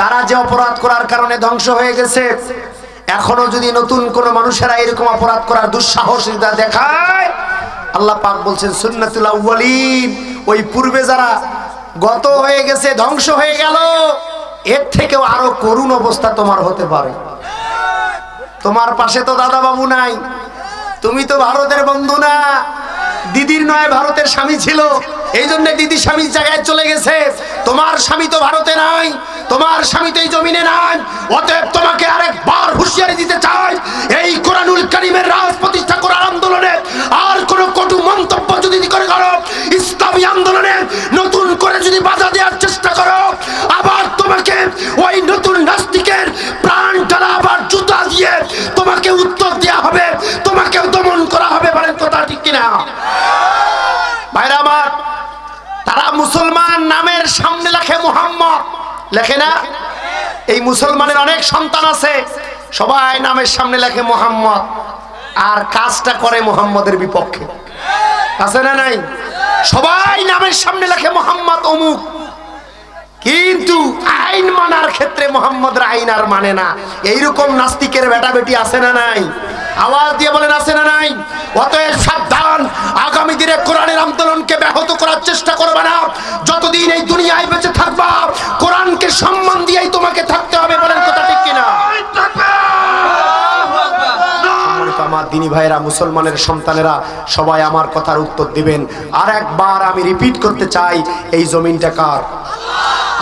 তারা যে অপরাধ করার কারণে ধ্বংস হয়ে গেছে, এখনও যদি নতুন কোন মানুষেরা এরকম অপরাধ করার দুঃসাহসিকতা দেখায়, আল্লাহ পাক বলছেন, সুন্নাতুল আউয়ালিন ওই পূর্বে যারা গত হয়ে গেছে, ধ্বংস হয়ে গেল, এর থেকেও আরও করুণ অবস্থা তোমার হতে পারে। তোমার পাশে তো দাদা বাবু নাই, তুমি তো ভারতের বন্ধু না, দিদির নয় ভারতের স্বামী ছিল এই জন্য দিদি স্বামীর জায়গায় চলে গেছে, তোমার স্বামী তো ভারতে নাই তোমার স্বামী তো এই জমিনে নাই, অতএব তোমাকে আরেকবার হুঁশিয়ারি দিতে চাই। এই কোরআনুল করিমের রাজ প্রতিষ্ঠা করার আন্দোলনে আর কোনো কটু মন্তব্য যদি করে করো ইসলামী আন্দোলনে নতুন করে যদি বাধা দেওয়ার চেষ্টা করো লেখে না? এই মুসলমানের অনেক সন্তান আছে, সবাই নামের সামনে লেখে মোহাম্মদ, আর কাজটা করে মোহাম্মদের বিপক্ষে। আছে না নাই? সবাই নামের সামনে লেখে মোহাম্মদ অমুক। কিন্তু আইন মানার ক্ষেত্রে মোহাম্মদের আইন আর মানে না। এইরকম নাস্তিকের বেটা বেটি আছে না নাই? আওয়াজ দিয়ে বলেন, আছে না নাই? অতএব সাবধান, আগামী দিনে কোরআনের আন্দোলনকে ব্যাহত করার চেষ্টা করবে না। যতদিন এই দুনিয়ায় বেঁচে থাকবা কোরআনকে সম্মান দিয়েই তোমাকে থাকতে হবে বলেন কথা ঠিক কিনা সম্মানিত আমার দিনী ভাইয়েরা, মুসলমানের সন্তানেরা সবাই আমার কথার উত্তর দিবেন। আর একবার আমি রিপিট করতে চাই, এই জমিনটা কার?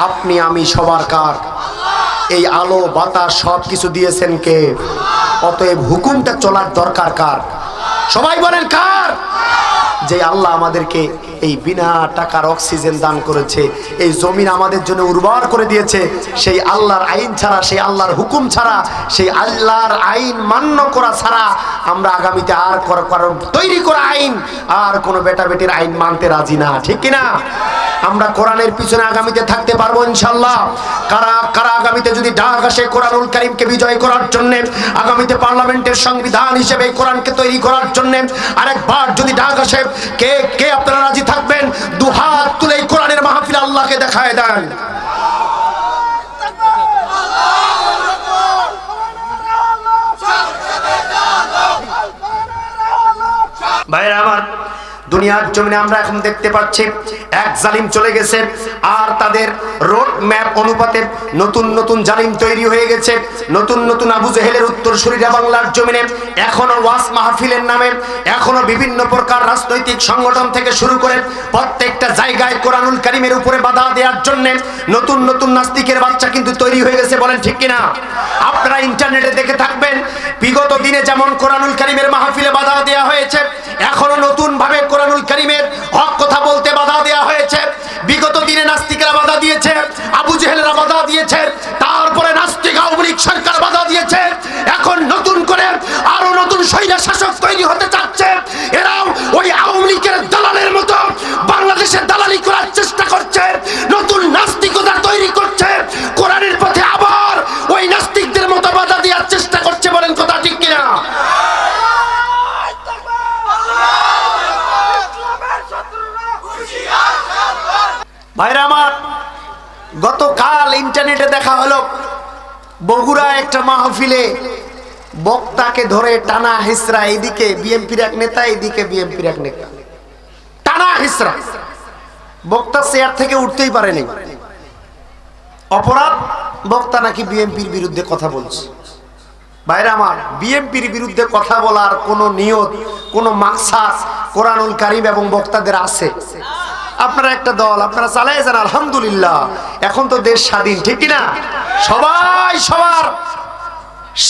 আপনি, আমি, সবার কার? এই আলো, বাতাস সব কিছু দিয়েছেন কে? অতএব হুকুমটা চলার দরকার কার? সবাই বলেন কার? যে আল্লাহ আমাদেরকে এই বিনা টাকার অক্সিজেন দান করেছে, এই জমিন আমাদের জন্য উর্বর করে দিয়েছে, সেই আল্লাহর আইন ছাড়া, সেই আল্লাহর হুকুম ছাড়া, সেই আল্লাহর আইন মান্য করা ছাড়া আমরা আগামীতে আর কর- কর- তৈরি করা আইন, আর কোনো বেটা বেটির আইন মানতে রাজি না, ঠিক কিনা? আমরা কোরআনের পিছনে আগামীতে থাকতে পারব ইনশাল্লাহ কারা কারা আগামীতে যদি ডাক আসে কোরআনুল করিমকে বিজয় করার জন্য, আগামীতে পার্লামেন্টের সংবিধান হিসেবে কোরআনকে তৈরি করার জন্য আরেকবার যদি ডাক আসে, কে কে আপনারা রাজি থাকবেন? দু হাত তুলে কোরআনের মাহফিল আল্লাহকে দেখায় দেন। ভাইরা, আমার দুনিয়ার জমিনে আমরা এখন দেখতে পাচ্ছি এক জালিম চলে গেছে আর তাদের রোড ম্যাপ অনুপাতে নতুন নতুন জালিম তৈরি হয়ে গেছে। নতুন নতুন আবু জেহেলের উত্তর শরীরা বাংলার জমিনে এখনও ওয়াস মাহফিলের নামে, এখনও বিভিন্ন প্রকার রাজনৈতিক সংগঠন থেকে শুরু করে প্রত্যেকটা জায়গায় কোরআনুল কারিমের উপরে বাধা দেওয়ার জন্য নতুন নতুন নাস্তিকের বাচ্চা কিন্তু তৈরি হয়ে গেছে, বলেন ঠিক কিনা? আপনারা ইন্টারনেটে দেখে থাকবেন, বিগত দিনে যেমন কোরআনুল কারিমের মাহফিলে বাধা দেওয়া হয়েছে, এখনও নতুন ভাবে কোরআনুল কারিমের হক কথা বলতে বাধা দেওয়া হয়েছে। বিগত দিনে নাস্তিকরা বাধা দিয়েছে আবু জেহেলরা বাধা দিয়েছে। তারপরে নাস্তিক আওয়ামী সরকার ভাইরা আমার, গতকাল ইন্টারনেটে দেখা হলো, বগুড়া একটা মাহফিলে বক্তাকে ধরে টানা হিসরা এদিকে বিএনপির এক নেতা এদিকে বিএনপির এক নেতা। টানা হিসরা। বক্তা চেয়ার থেকে উঠতেই পারেনি। অপরাধ, বক্তা নাকি বিএনপির বিরুদ্ধে কথা বলছে। ভাইরা আমার, বিএনপির বিরুদ্ধে কথা বলার কোনো নিয়ত, কোনো মাকসাস কোরআনুল কারিম এবং বক্তাদের আছে। আপনারা একটা দল, আপনারা চালাই যান, আলহামদুলিল্লাহ। এখন তো দেশ স্বাধীন, ঠিক কি না সবাই সবার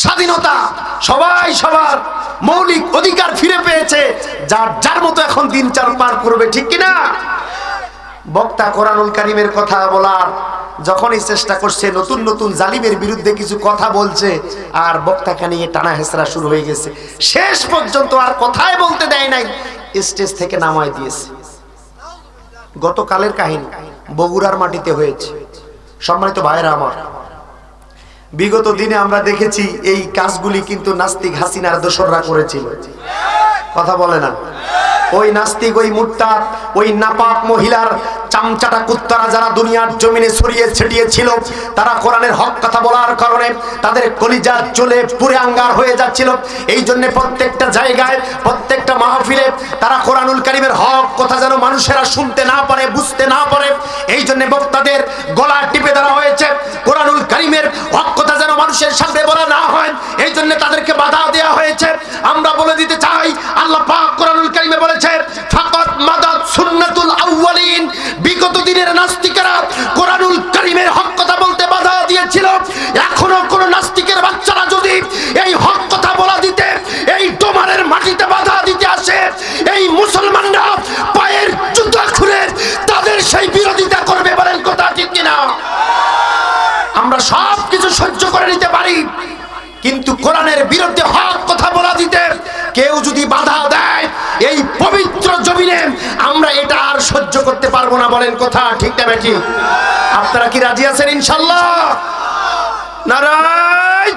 স্বাধীনতা, সবাই সবার মৌলিক অধিকার ফিরে পেয়েছে। যার যার মতো এখন দিন চার পার করবে, ঠিক কি না বক্তা কোরআনুল কারিমের কথা বলার যখনই চেষ্টা করছে, নতুন নতুন জালিমের বিরুদ্ধে কিছু কথা বলছে, আর বক্তাকে নিয়ে টানা হেসরা শুরু হয়ে গেছে। শেষ পর্যন্ত আর কথাই বলতে দেয় নাই, স্টেজ থেকে নামায় দিয়েছে। গতকালের কাহিনী বগুড়ার মাটিতে হয়েছে। সম্মানিত ভাইরা আমার, বিগত দিনে আমরা দেখেছি এই কাজগুলি কিন্তু নাস্তিক হাসিনার দোসররা করেছিল। কথা বলে না। ওই নাস্তিক, ওই মুরতাদ, ওই নাপাক মহিলার চামচাটা কুত্তারা যারা দুনিয়ার জমিনে ছড়িয়ে ছিটিয়ে ছিল, তারা কোরআনের হক কথা বলার কারণে তাদের কলিজা চলে পুরে আঙ্গার হয়ে যাচ্ছিল। এই জন্য প্রত্যেকটা জায়গায়, প্রত্যেকটা মাহফিলে তারা কোরআনুল কারিমের হক কথা যেন মানুষেরা শুনতে না পারে, বুঝতে না পারে। এই জন্য বক্তাদের গলা টিপে দেওয়া হয়েছে বলা না হয়, এই জন্য তাদেরকে বাধা দেওয়া হয়েছে। আমরা বলে দিতে চাই, আল্লাহ পাক কোরআনুল কারিমে বলেছে ফাকাত মাদাত সুন্নাতুল আউয়ালিন। বিগত দিনের নাস্তিকেরা কেউ যদি বাধা দেয়, এই পবিত্র জমিনে আমরা এটা আর সহ্য করতে পারব না, বলেন কথা ঠিক না বেটি আপনারা কি রাজি আছেন, ইনশাল্লাহ? নারায়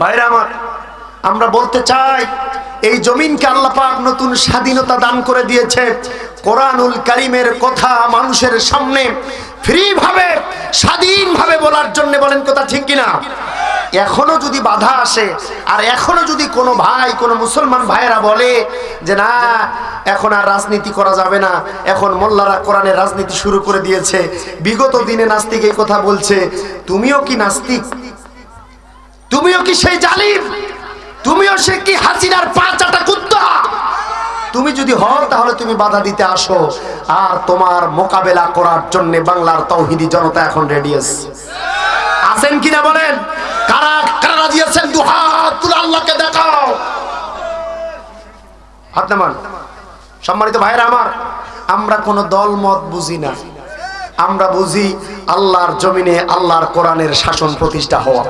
ভাইরা আমার, আমরা বলতে চাই, এই জমিনকে আল্লাহ পাক নতুন স্বাধীনতা দান করে দিয়েছে। কোরআনুল কারিমের কথা মানুষের সামনে ফ্রি ভাবে স্বাধীন ভাবে বলার জন্য বলেন কথা ঠিক কিনা? এখনও যদি বাধা আসে, আর এখনও যদি কোনো ভাই, কোনো মুসলমান ভাইয়েরা বলে যে না, এখন আর রাজনীতি করা যাবে না, এখন মোল্লারা কোরআনের রাজনীতি শুরু করে দিয়েছে, বিগত দিনে নাস্তিক এই কথা বলছে, তুমিও কি নাস্তিক? তুমিও কি সেই জালিম? তুমিও সে কি হাসিনার পাঁচাটা কুত্তা? তুমি যদি হও, তাহলে তুমি বাধা দিতে আসো। আর তোমার মোকাবেলা করার জন্য বাংলার তৌহিদি জনতা এখন রেডি আছে। আছেন কিনা বলেন? কারা কারা তুলে আল্লাহকে দেখাও। হাত নামান। সম্মানিত ভাইরা আমার, আমরা কোন দল, মত বুঝি না। আমরা বুঝি আল্লাহর জমিনে আল্লাহর কোরআনের শাসন প্রতিষ্ঠা হওয়া।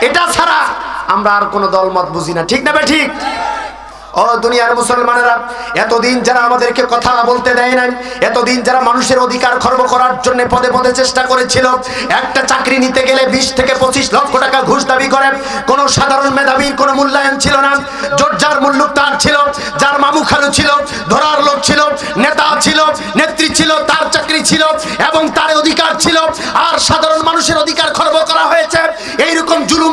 এটা ছাড়া আমরা আর কোনো দলমত বুঝি না। ঠিক না বে ঠিক? ও দুনিয়ার মুসলমানেরা, এতদিন যারা আমাদেরকে কথা বলতে দেয় নাই, এতদিন যারা মানুষের অধিকার খর্ব করার জন্য পদে পদে চেষ্টা করেছিল, একটা চাকরি নিতে গেলে বিশ থেকে পঁচিশ লক্ষ টাকা ঘুষ দাবি করে কোনো সাধারণ মেধাবীর কোনো মূল্যায়ন ছিল না, জোর যার মূল্য তার ছিল, যার মামু খালু ছিল, ধরার লোক ছিল, নেতা ছিল, নেত্রী ছিল, তার চাকরি ছিল, এবং তার অধিকার ছিল, আর সাধারণ মানুষের অধিকার খর্ব করা হয়েছে, এইরকম জুলুম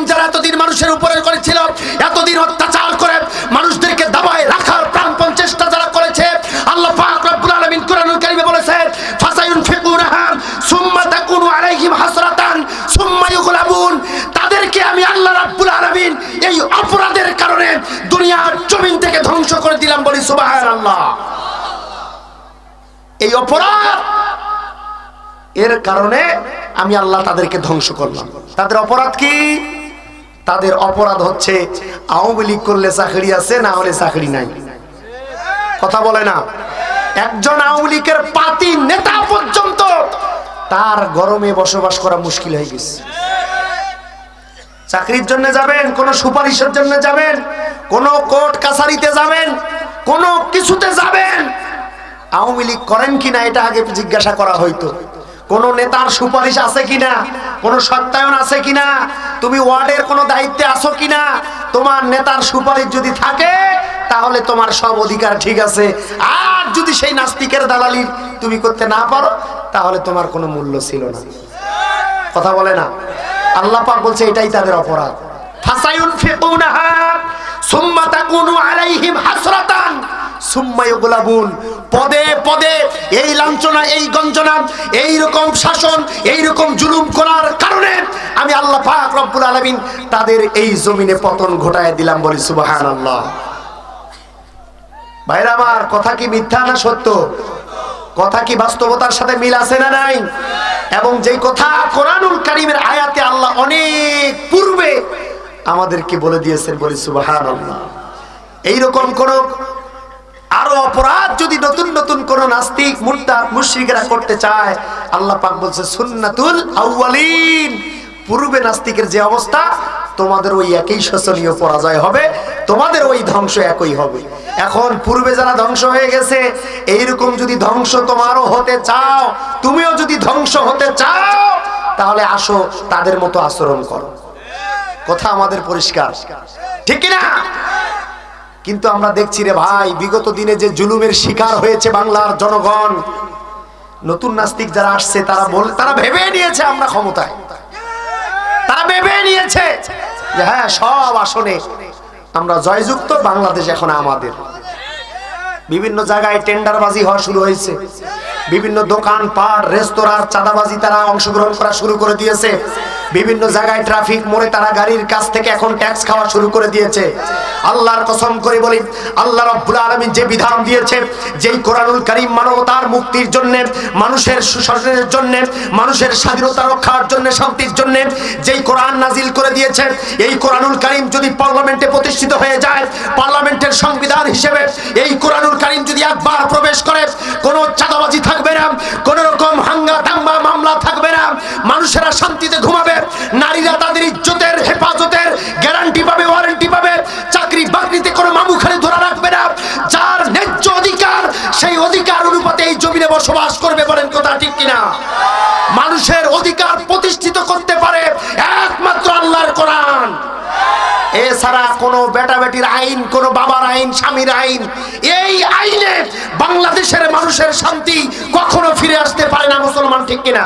এই অপরাধ! এর কারণে আমি আল্লাহ তাদেরকে ধ্বংস করলাম। তাদের অপরাধ কি? তাদের অপরাধ হচ্ছে, আওয়ামী লীগ করলে চাকরি আছে, না হলে চাকরি নাই। কথা বলে না। একজন আওয়ামী লীগের পাতি নেতা পর্যন্ত তার গরমে বসবাস করা মুশকিল হয়ে গেছে। চাকরির জন্য যাবেন, কোন সুপারিশের জন্য যাবেন, কোন কোর্ট কাছারিতে যাবেন, কোন কিছুতে যাবেন আওয়ামী লীগ করেন কিনা এটা আগে জিজ্ঞাসা করা হইতো। কোন নেতার সুপারিশ আছে কিনা? কোন সত্যায়ন আছে কিনা? তুমি ওয়ার্ডের কোন দায়িত্বে আছো কিনা? তোমার নেতার সুপারিশ যদি থাকে, তাহলে তোমার সব অধিকার ঠিক আছে। আর যদি সেই নাস্তিকের দালালি তুমি করতে না পারো, তাহলে তোমার কোনো মূল্য ছিল না। কথা বলে না? আল্লাহ পাক বলছে, এটাই তাদের অপরাধ। ফাসায়ুনফিকুনাহা সুম্মা তাকুনু আলাইহিম হাসরাতান। পদে পদে এই লাঞ্ছনা, এই গঞ্জনা এই রকম শাসন এই রকম জুলুম করার কারণে আমি আল্লাহ পাক রব্বুল আলামিন তাদের এই জমিনে পতন ঘটায় দিলাম বলি সুবহানাল্লাহ। ভাইরা আমার, কথা কি মিথ্যা না সত্য? কথা কি বাস্তবতার সাথে মিল আছে না নাই? এবং যেই কথা কোরআনুল কারিমের আয়াতে আল্লাহ অনেক পূর্বে আমাদেরকে বলে দিয়েছেন বলি সুবহানাল্লাহ। এইরকম কোন আরও অপরাধ যদি নতুন নতুন কোন নাস্তিক মুর্তা মুশরিকরা করতে চায়, আল্লাহ পাক বলছে, সুন্নাতুল আউয়ালিন। পূর্বে নাস্তিকের যে অবস্থা, তোমাদের ওই একই শোচনীয় পরাজয় হবে, তোমাদের ওই ধ্বংস একই হবে। এখন পূর্বে যারা ধ্বংস হয়ে গেছে, এইরকম যদি ধ্বংস তোমারও হতে চাও, তুমিও যদি ধ্বংস হতে চাও, তাহলে আসো, তাদের মতো আচরণ করো। কথা আমাদের পরিষ্কার। ঠিক না কিন্তু আমরা দেখছি রে ভাই, বিগত দিনে যে জুলুমের শিকার হয়েছে বাংলার জনগণ, নতুন নাস্তিক যারা আসছে, তারা বল তারা ভেবে নিয়েছে আমরা ক্ষমতায়। তারা ভেবে নিয়েছে যে হ্যাঁ সব আসনে আমরা জয়যুক্ত, বাংলাদেশ এখন আমাদের। বিভিন্ন জায়গায় টেন্ডারবাজি হওয়া শুরু হয়েছে। বিভিন্ন দোকান পাট রেস্তোরাঁর চাঁদাবাজি তারা অংশগ্রহণ করা শুরু করে দিয়েছে। বিভিন্ন জায়গায় ট্রাফিক মোড়ে তারা গাড়ির কাছ থেকে এখন ট্যাক্স খাওয়া শুরু করে দিয়েছে। আল্লাহর কসম করে বলি, আল্লাহ রব্বুল আলামিন যে বিধান দিয়েছে যেই কোরআনুল কারীম মানবতার মুক্তির জন্য, মানুষের সুশাসনের জন্য, মানুষের স্বাধীনতা রক্ষার জন্য, শান্তির জন্য যেই কোরআন নাজিল করে দিয়েছে এই কোরআনুল কারীম যদি পার্লামেন্টে প্রতিষ্ঠিত হয়ে যায়, পার্লামেন্টের সংবিধান হিসেবে এই কোরআনুল কারীম যদি একবার প্রবেশ করে, কোনো চাঁদাবাজি থাকবে না, কোনো রকম হাঙ্গা না মানুষেরা শান্তিতে ঘুমাবে, নারীরা তাদের ইজ্জতের হেফাজতের গ্যারান্টি পাবে ওয়ারেন্টি পাবে, চাকরি বাকরিতে কোনো মামুখানে ধরা রাখবে না। যার ন্যায্য অধিকার, সেই অধিকার অনুপাতে এই জমিনে বসবাস করবে বলেন কথা ঠিক কিনা? মানুষের অধিকার প্রতিষ্ঠিত করতে পারে একমাত্র আল্লাহর কোরআন। এছাড়া কোনো বেটা বেটির আইন, কোনো বাবার আইন, স্বামীর আইন, এই আইনে বাংলাদেশের মানুষের শান্তি কখনো ফিরে আসতে পারে না, মুসলমান ঠিক কিনা?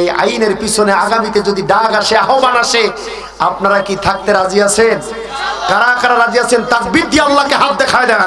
এই আইনের পিছনে আগামীতে যদি ডাক আসে, আহ্বান আসে, আপনারা কি থাকতে রাজি আছেন? কারা কারা রাজি আছেন? তাকবির দিয়ে আল্লাহকে হাত দেখায় দেন।